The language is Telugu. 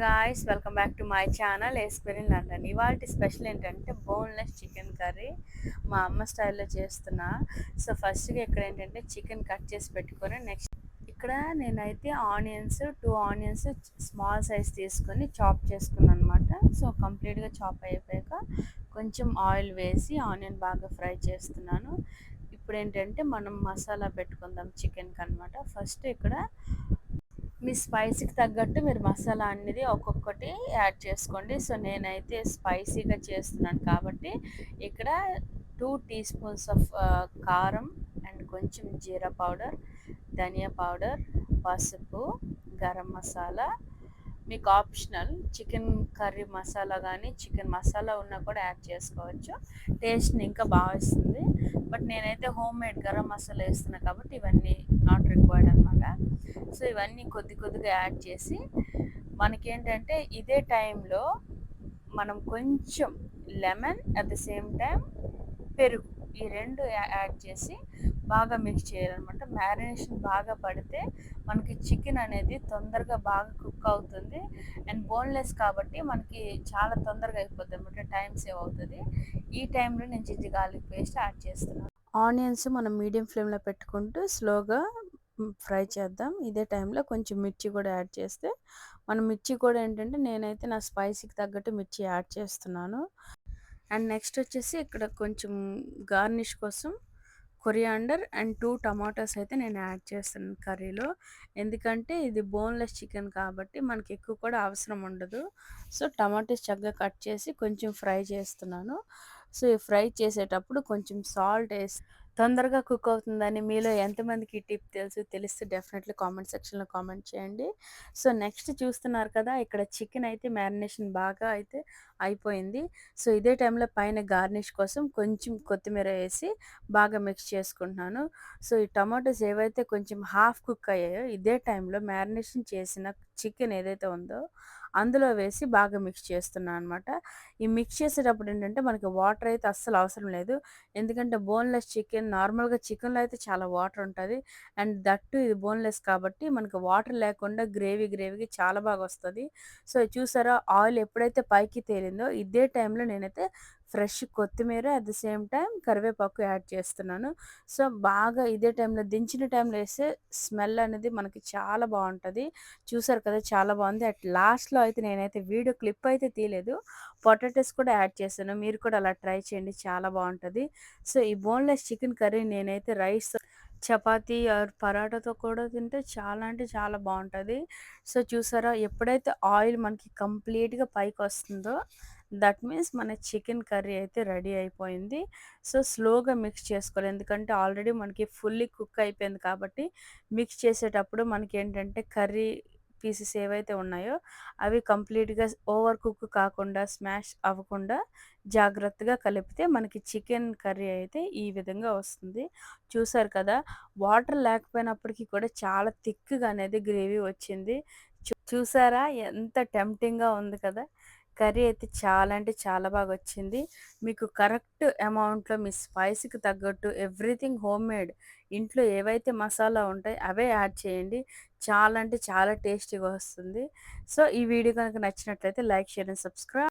Guys welcome back to my channel Esperin London ఇవాళ స్పెషల్ ఏంటంటే బోన్లెస్ చికెన్ కర్రీ మా అమ్మ స్టైల్లో చేస్తున్నా. సో ఫస్ట్గా ఇక్కడ ఏంటంటే చికెన్ కట్ చేసి పెట్టుకొని నెక్స్ట్ ఇక్కడ నేనైతే onions two onions small size తీసుకొని చాప్ చేసుకున్నాను అనమాట సో కంప్లీట్గా చాప్ అయిపోయాక కొంచెం ఆయిల్ వేసి ఆనియన్ బాగా ఫ్రై చేస్తున్నాను. ఇప్పుడు ఏంటంటే మనం మసాలా పెట్టుకుందాం చికెన్కి అనమాట ఫస్ట్ ఇక్కడ మీ స్పైసీకి తగ్గట్టు మీరు మసాలా అనేది ఒక్కొక్కటి యాడ్ చేసుకోండి. సో నేనైతే స్పైసీగా చేస్తున్నాను కాబట్టి ఇక్కడ టూ టీ స్పూన్స్ ఆఫ్ కారం అండ్ కొంచెం జీరా పౌడర్ ధనియా పౌడర్ పసుపు గరం మసాలా. మీకు ఆప్షనల్ చికెన్ కర్రీ మసాలా కానీ చికెన్ మసాలా ఉన్నా కూడా యాడ్ చేసుకోవచ్చు. టేస్ట్ని ఇంకా బాగా ఇస్తుంది. బట్ నేనైతే హోమ్ మేడ్ గరం మసాలా వేస్తున్నాను కాబట్టి ఇవన్నీ నాట్ రిక్వైర్డ్ అనమాట. సో ఇవన్నీ కొద్ది కొద్దిగా యాడ్ చేసి మనకేంటంటే ఇదే టైంలో మనం కొంచెం lemon at the same time పెరుగు ఈ రెండు యాడ్ చేసి బాగా మిక్స్ చేయాలన్నమాట. మ్యారినేషన్ బాగా పడితే మనకి చికెన్ అనేది తొందరగా బాగా కుక్ అవుతుంది. అండ్ బోన్లెస్ కాబట్టి మనకి చాలా తొందరగా అయిపోతుంది అనమాట టైం సేవ్ అవుతుంది. ఈ టైంలో నేను జింజి గార్లిక్ పేస్ట్ యాడ్ చేస్తున్నాను. ఆనియన్స్ మనం మీడియం ఫ్లేమ్లో పెట్టుకుంటూ స్లోగా ఫ్రై చేద్దాం. ఇదే టైంలో కొంచెం మిర్చి కూడా యాడ్ చేస్తే మనం మిర్చి కూడా ఏంటంటే నేనైతే నా స్పైసీకి తగ్గట్టు మిర్చి యాడ్ చేస్తున్నాను. అండ్ నెక్స్ట్ వచ్చేసి ఇక్కడ కొంచెం గార్నిష్ కోసం కొరియాండర్ అండ్ టూ టమాటోస్ అయితే నేను యాడ్ చేస్తాను కర్రీలో. ఎందుకంటే ఇది బోన్లెస్ చికెన్ కాబట్టి మనకి ఎక్కువ కూడా అవసరం ఉండదు. సో టమాటోస్ చక్కగా కట్ చేసి కొంచెం ఫ్రై చేస్తున్నాను. సో ఈ ఫ్రై చేసేటప్పుడు కొంచెం సాల్ట్ వేసి తొందరగా కుక్ అవుతుందని మీలో ఎంతమందికి ఈ టిప్ తెలుసు తెలిస్తే డెఫినెట్లీ కామెంట్ సెక్షన్లో కామెంట్ చేయండి. సో నెక్స్ట్ చూస్తున్నారు కదా ఇక్కడ చికెన్ అయితే మ్యారినేషన్ బాగా అయితే అయిపోయింది. సో ఇదే టైంలో పైన గార్నిష్ కోసం కొంచెం కొత్తిమీర వేసి బాగా మిక్స్ చేసుకుంటున్నాను. సో ఈ టమాటోస్ ఏవైతే కొంచెం హాఫ్ కుక్ అయ్యాయో ఇదే టైంలో మ్యారినేషన్ చేసిన చికెన్ ఏదైతే ఉందో అందులో వేసి బాగా మిక్స్ చేస్తున్నాను అనమాట ఈ మిక్స్ చేసేటప్పుడు ఏంటంటే మనకి వాటర్ అయితే అస్సలు అవసరం లేదు. ఎందుకంటే బోన్లెస్ చికెన్ నార్మల్గా చికెన్లో అయితే చాలా వాటర్ ఉంటుంది. అండ్ దట్టు ఇది బోన్లెస్ కాబట్టి మనకి వాటర్ లేకుండా గ్రేవీ గ్రేవీకి చాలా బాగా వస్తుంది. సో చూసారా ఆయిల్ ఎప్పుడైతే పైకి తేలిందో ఇదే టైంలో నేనైతే ఫ్రెష్ కొత్తిమీర అట్ ద సేమ్ టైం కరివేపాకు యాడ్ చేస్తున్నాను. సో బాగా ఇదే టైంలో దించిన టైంలో వేస్తే స్మెల్ అనేది మనకి చాలా బాగుంటుంది. చూసారు కదా చాలా బాగుంది. అట్ లాస్ట్లో అయితే నేనైతే వీడియో క్లిప్ అయితే తీయలేదు. పొటాటోస్ కూడా యాడ్ చేశాను. మీరు కూడా అలా ట్రై చేయండి. చాలా బాగుంటుంది. సో ఈ బోన్లెస్ చికెన్ కర్రీ నేనైతే రైస్ చపాతీ ఆర్ పరాటాతో కూడా తింటే చాలా అంటే చాలా బాగుంటుంది. సో చూసారా ఎప్పుడైతే ఆయిల్ మనకి కంప్లీట్గా పైకి వస్తుందో దట్ మీన్స్ మన చికెన్ కర్రీ అయితే రెడీ అయిపోయింది. సో స్లోగా మిక్స్ చేసుకోవాలి. ఎందుకంటే ఆల్రెడీ మనకి ఫుల్లీ కుక్ అయిపోయింది కాబట్టి మిక్స్ చేసేటప్పుడు మనకి ఏంటంటే కర్రీ పీసెస్ ఏవైతే ఉన్నాయో అవి కంప్లీట్గా ఓవర్ కుక్ కాకుండా స్మాష్ అవ్వకుండా జాగ్రత్తగా కలిపితే మనకి చికెన్ కర్రీ అయితే ఈ విధంగా వస్తుంది. చూసారు కదా వాటర్ లేకపోయినప్పటికీ కూడా చాలా థిక్గా అనేది గ్రేవీ వచ్చింది. చూసారా? ఎంత టెంప్టింగ్గా ఉంది కదా! కర్రీ అయితే చాలా అంటే చాలా బాగా వచ్చింది. మీకు కరెక్ట్ అమౌంట్లో మీ స్పైసీకి తగ్గట్టు ఎవ్రీథింగ్ హోమ్ మేడ్ ఇంట్లో ఏవైతే మసాలా ఉంటాయి అవే యాడ్ చేయండి. చాలా అంటే చాలా టేస్టీగా వస్తుంది. సో ఈ వీడియో కనుక నచ్చినట్లయితే లైక్ షేర్ అండ్ సబ్స్క్రైబ్